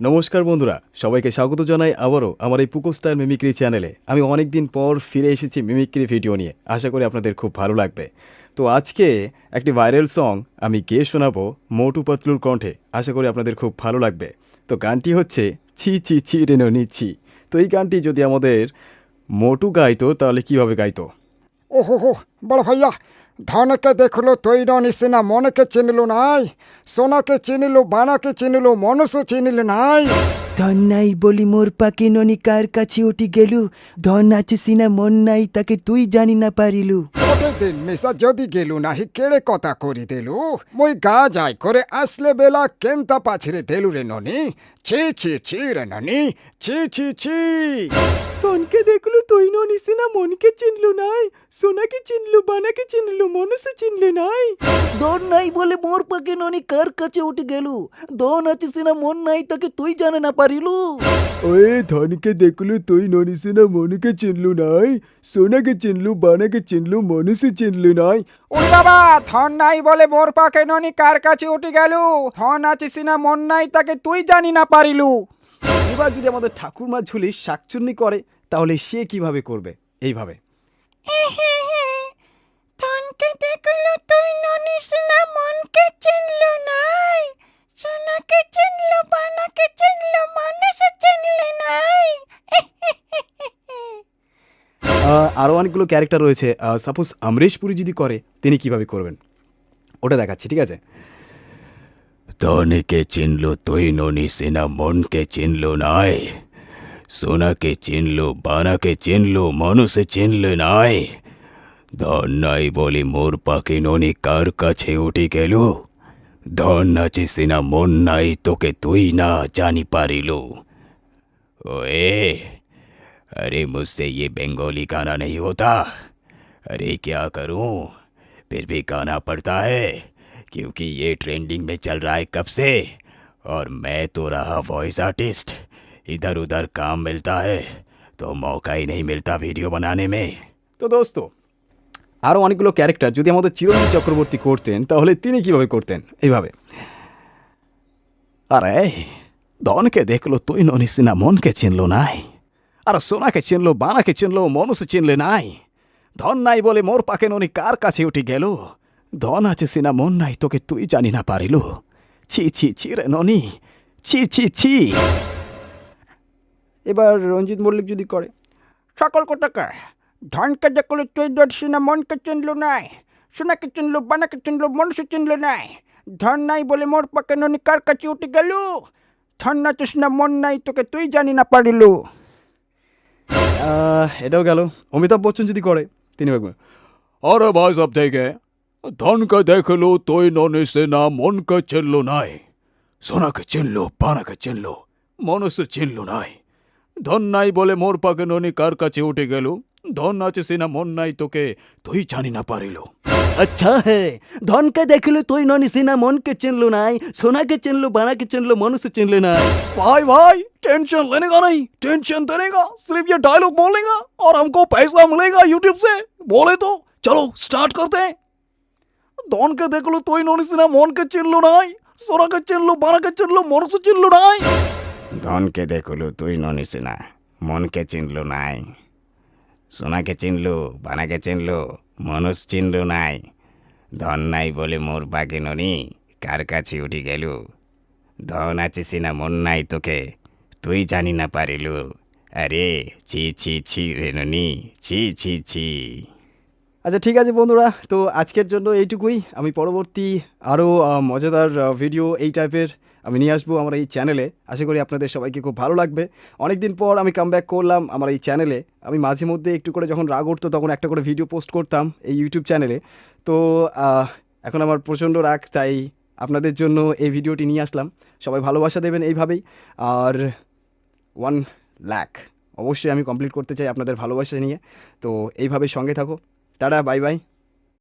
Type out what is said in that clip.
নমস্কার বন্ধুরা, সবাইকে স্বাগত জানাই আবারও আমার এই পুকো স্টার মিমিক্রি চ্যানেলে। আমি অনেক দিন পর ফিরে এসেছি মিমিক্রি ভিডিও নিয়ে, আশা করি আপনাদের খুব ভালো লাগবে। তো আজকে একটি ভাইরাল সং আমি গেয়ে শোনাবো মোটু পাতলুর কণ্ঠে, আশা করি আপনাদের খুব ভালো লাগবে। তো গানটি হচ্ছে ছি ছি ছি রেনো নিচ্ছি তো এই গানটি যদি আমাদের মোটু গাইতো, তাহলে কীভাবে গাইতো? ওহো হো বড় ভাইয়া ধনকে দেখল তৈর নিসিনা মনকে চিনলো নাই সোনাকে চিনিলো বানাকে চিনিলো মনসও চিনিলো নাই। ধন নাই বলি মোর পাকে ননি কার কাছে উঠি গেলু ধন আছে সিনা মন নাই তাকে তুই জানি না পারিলু। দিন যদি গেলু নাহি কেড়ে কথা করি দেলু? মই গা যাই করে আসলে বেলা কেনতা পাছিরে দেলু রে ননি? ছি ছি ছি রে ননি ছি ছি ছি। ধনকে দেখলু তুই ননি সিনা মনকে চিনলু নাই। সোনাকে চিনলু বানাকে চিনলু মনসে চিনলে নাই। ধন নাই বলে মোর পাকে ননি কার কাছে উঠে গেলু? ধন আছে সিনা মন নাই তাকে তুই জানে না পারিলু? ওই ধনকে দেখলু তুই ননিসে না মনকে চিনলু নাই। সোনাকে চিনলু বানাকে চিনলু মনুষে চিনলু নাই। ওই বাবা ধন নাই বলে মোর পাকে ননি কার কাছে উঠে গেল? ধন আছে সিনা মন নাই তাকে তুই জানি না পারিলু। এবার যদি আমাদের ঠাকুরমা ঝুলি শাকচুন্নি করে তাহলে সে কীভাবে করবে? এইভাবে। আরও অনেকগুলো ক্যারেক্টার রয়েছে। সাপোজ আমরেশ পুরী যদি করে তিনি কীভাবে করবেন? ওটা দেখাচ্ছি ঠিক আছে? ধনীকে চিনল তুই ননি সেনা মনকে চিনল নাই। সোনাকে চিনল বানাকে চিনল মানুষে চিনলে নাই ধন নাই বলে মোর পাকে ননি কার কাছে উঠে গেল ধন আছে সেনা মন নাই তোকে তুই না জানি পারিল ओए अरे मुझसे ये बंगाली गाना नहीं होता अरे क्या करूं फिर भी गाना पड़ता है क्योंकि ये ट्रेंडिंग में चल रहा है कब से और मैं तो रहा वॉइस आर्टिस्ट इधर उधर काम मिलता है तो मौका ही नहीं मिलता वीडियो बनाने में তো দোস্ত আরও অনেকগুলো ক্যারেক্টার যদি আমাদের চিরঞ্জীব চক্রবর্তী করতেন তাহলে তিনি কিভাবে করতেন এইভাবে আরে ধনকে দেখলো তুই ননিস না মনকে চিনলো নাই আর সোনাকে চিনলো বানাকে চিনলো মনুষে চিনলে নাই ধন নাই বলে মোর পাকে ননি কার কাছে উঠে গেল ধন আছে সিনা মন নাই তোকে তুই জানি না পারিল ছি ছি ছি রে ননি ছি ছি ছি এবার রঞ্জিত মল্লিক যদি করে, সকল কোটাকা ধনকে দেখল তুই দর্শিনা মনকে চিনলো নাই, সোনাকে চিনলো, বানাকে চিনলো মনুষ্য চিনলো নাই, ধন নাই বলে মোর পাকে ননি কার কাছে উঠে গেল? ধন না না মন নাই তোকে তুই জানি না পারিলু। এটাও গেল। অমিতাভ বচ্চন যদি করে, তিনি আরে ভাই সব থেকে ধনকে দেখল তুই ননে সে না মনকে চিনলো নাই, সোনাকে চিনলো পানাকে চিনলো মনসে চিনলো নাই। ধন নাই বলে মোর পাকে ননি কার কাছে উঠে গেল ধন আছে সে না মন নাই তোকে তুই জানি না পারিল আচ্ছা হে ধনকে দেখলু তুই ননি সিনা মনকে চিনলু নাই সোনাকে চিনলু বানাকে চিনলু মনুষ্য চিনলে নাই भाई भाई टेंशन लेने का नहीं टेंशन देने का सिर्फ ये डायलॉग बोलेगा और हमको पैसा मिलेगा यूट्यूब से बोले तो चलो स्टार्ट करते हैं धन के देख लो तो इन्होंने सिना मन के चिन लो नाई सोना के चिन लो बारह के ধনকে দেখলু, তুই ননিস না, মনকে চিনলু নাই, সোনাকে চিনলু, বানাকে চিনলু, মনুষ চিনলু নাই, ধন নাই বলে মোর বাগে ননি, কার কাছে উঠি গেলু? ধন আছিস না মন নাই তোকে, তুই জানি না পারিলু। আরে, ছি ছি ছি রে ননি, ছি ছি ছি। আচ্ছা ঠিক আছে বন্ধুরা, তো আজকের জন্য এইটুকুই। আমি পরবর্তী আরও মজাদার ভিডিও এই টাইপের আমি নিয়ে আসব আমার এই চ্যানেলে আশা করি আপনাদের সবাইকে খুব ভালো লাগবে। অনেক দিন পর আমি কাম করলাম আমার এই চ্যানেলে আমি মাঝে মধ্যে একটু করে যখন রাগ উঠতো তখন একটা করে ভিডিও পোস্ট করতাম এই ইউটিউব চ্যানেলে তো এখন আমার প্রচণ্ড রাগ, তাই আপনাদের জন্য এই ভিডিওটি নিয়ে আসলাম। সবাই ভালোবাসা দেবেন এইভাবেই। আর ওয়ান লাখ অবশ্যই আমি কমপ্লিট করতে চাই আপনাদের ভালোবাসা নিয়ে। তো, এইভাবে সঙ্গে থাকো। Tata bye bye